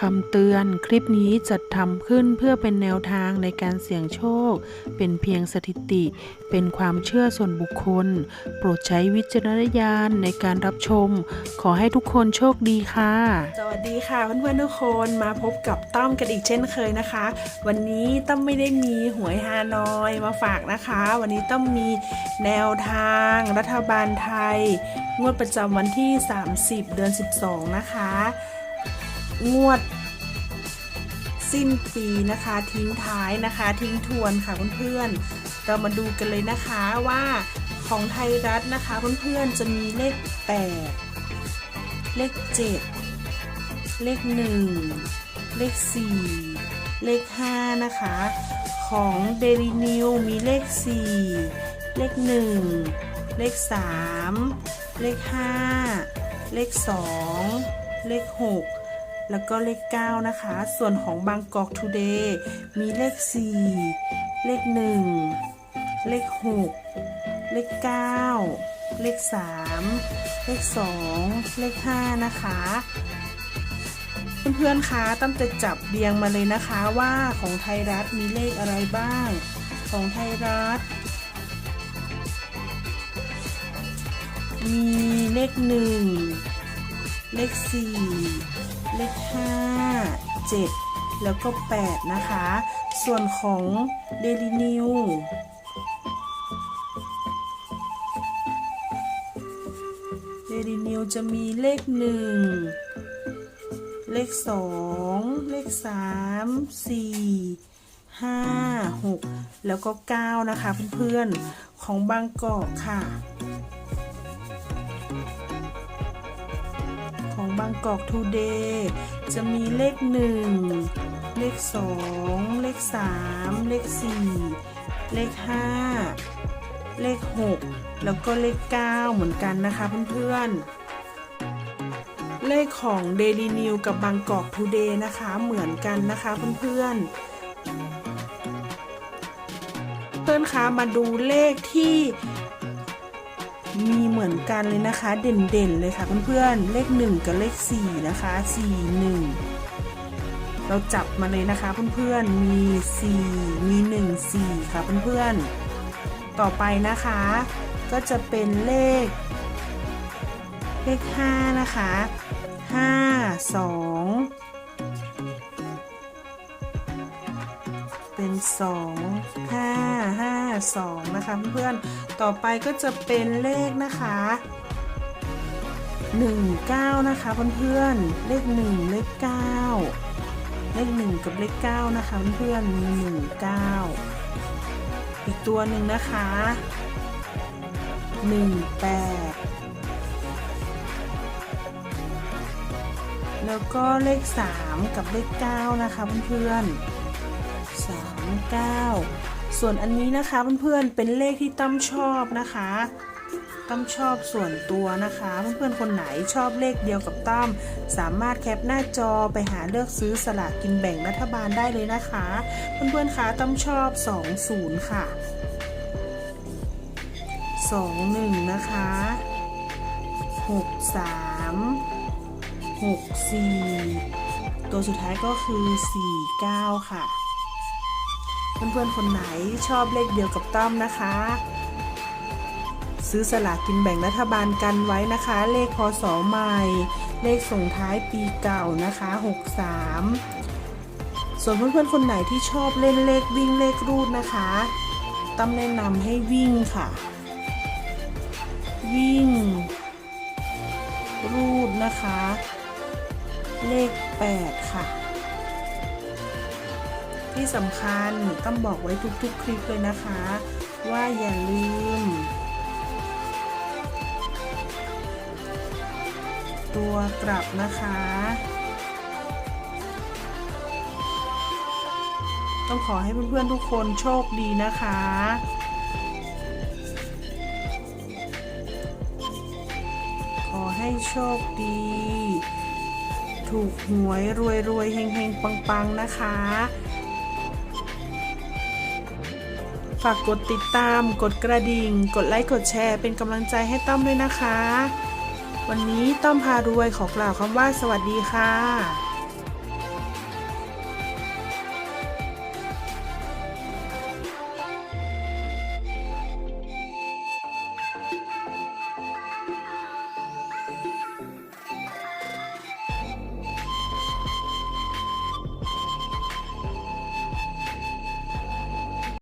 คำเตือนคลิปนี้จัดทำขึ้นเพื่อเป็นแนวทางในการเสี่ยงโชค เป็นเพียงสถิติ เป็นความเชื่อส่วนบุคคล โปรดใช้วิจารณญาณในการรับชม ขอให้ทุกคนโชคดีค่ะ สวัสดีค่ะเพื่อนๆทุกคนมาพบกับต้อมกันอีกเช่นเคยนะคะ วันนี้ต้อมไม่ได้มีหวยฮานอยมาฝากนะคะ วันนี้ต้อมมีแนวทาง รัฐบาลไทย งวดประจำวันที่ 30 เดือน 12 นะคะ งวด สิ้นปีนะคะทิ้งท้ายนะคะ ทิ้งทวนค่ะเพื่อนๆเรามาดูกันเลยนะคะว่าของไทยรัฐนะคะเพื่อนๆจะมีเลข 8 เลข 7 เลข 1 เลข 4 เลข 5 นะคะ ของ Daily New มีเลข 4 เลข 1 เลข 3 เลข 5 เลข 2 เลข 6 แล้วก็เลข 9 นะคะ ส่วนของบางกอก Today มีเลข 4 เลข 1 เลข 6 เลข 9 เลข 3 เลข 2 เลข 5 นะคะเพื่อนๆคะตั้มจะจับเรียงมาเลยนะคะว่าของไทยรัฐมีเลขอะไรบ้าง ของไทยรัฐ มีเลขหนึ่งเลขสี่ เลขห้าเจ็ดแล้วก็แปดนะคะ ส่วนของ Daily New Daily New จะมีเลขหนึ่งเลขสองเลขสามสี่ห้าหกแล้วก็เก้านะคะเพื่อนๆ ของบางกอกค่ะ บางกอกทูเดย์จะมีเลขหนึ่งเลขสองเลขสามเลขสี่เลขห้าเลขหกแล้วก็เลขเก้าเหมือนกันนะคะเพื่อนๆ เลขของ Daily New กับบางกอก Today นะคะเหมือนกันนะคะเพื่อนๆ เพื่อนคะมาดูเลขที่ มีเหมือนกันเลยนะคะ เด่นๆเลยค่ะเพื่อนๆ เลข 1 กับเลข 4 นะคะ 4 1 เราจับมาเลยนะคะเพื่อนๆ มี 4 มี 1 4 ค่ะเพื่อนๆ ต่อไปนะคะ ก็จะเป็นเลข เลข 5 นะคะ 5 2 เป็นสองห้าห้าสองนะคะเพื่อนๆ ต่อไปก็จะเป็นเลขนะคะหนึ่งเก้านะคะเพื่อนๆ เลขหนึ่งเลขเก้าเลขหนึ่งกับเลขเก้านะคะเพื่อนๆ มีหนึ่งเก้าอีกตัวหนึ่งนะคะหนึ่งแปดแล้วก็เลข3กับเลข9นะคะเพื่อนๆ 3 9 ส่วนอันนี้นะคะเพื่อนๆเป็นเลขที่ตั้มชอบนะคะตั้มชอบส่วนตัวนะคะ เพื่อนๆคนไหนชอบเลขเดียวกับตั้มสามารถแคปหน้าจอไปหาเลือกซื้อสลากกินแบ่งรัฐบาลได้เลยนะคะ เพื่อนๆคะตั้มชอบ 20 ค่ะ 21 นะคะ 63 6 4 ตัวสุดท้ายก็คือ 4 9 ค่ะ เพื่อนๆคนไหนชอบเลขเดียวกับต้อมนะคะ ซื้อสลากกินแบ่งรัฐบาลกันไว้นะคะ เลขพศใหม่ เลขส่งท้ายปีเก่านะคะ 63 ส่วนเพื่อนๆคนไหนที่ชอบเล่นเลขวิ่งเลขรูดนะคะต้อมแนะนำให้วิ่งค่ะ วิ่ง รูดนะคะ เลข 8 ค่ะ ที่สำคัญต้องบอกไว้ทุกๆ คลิปเลยนะคะ ว่าอย่าลืม ตัวกลับนะคะ ต้องขอให้เพื่อนๆทุกคนโชคดีนะคะขอให้โชคดี ถูกหวยรวยรวยๆเฮงเฮงปังปังๆนะคะ ฝากกดติดตาม กดกระดิ่ง กดไลค์กดแชร์ เป็นกำลังใจให้ต้อมด้วยนะคะ วันนี้ต้อมพารวยขอกล่าวคำว่าสวัสดีค่ะ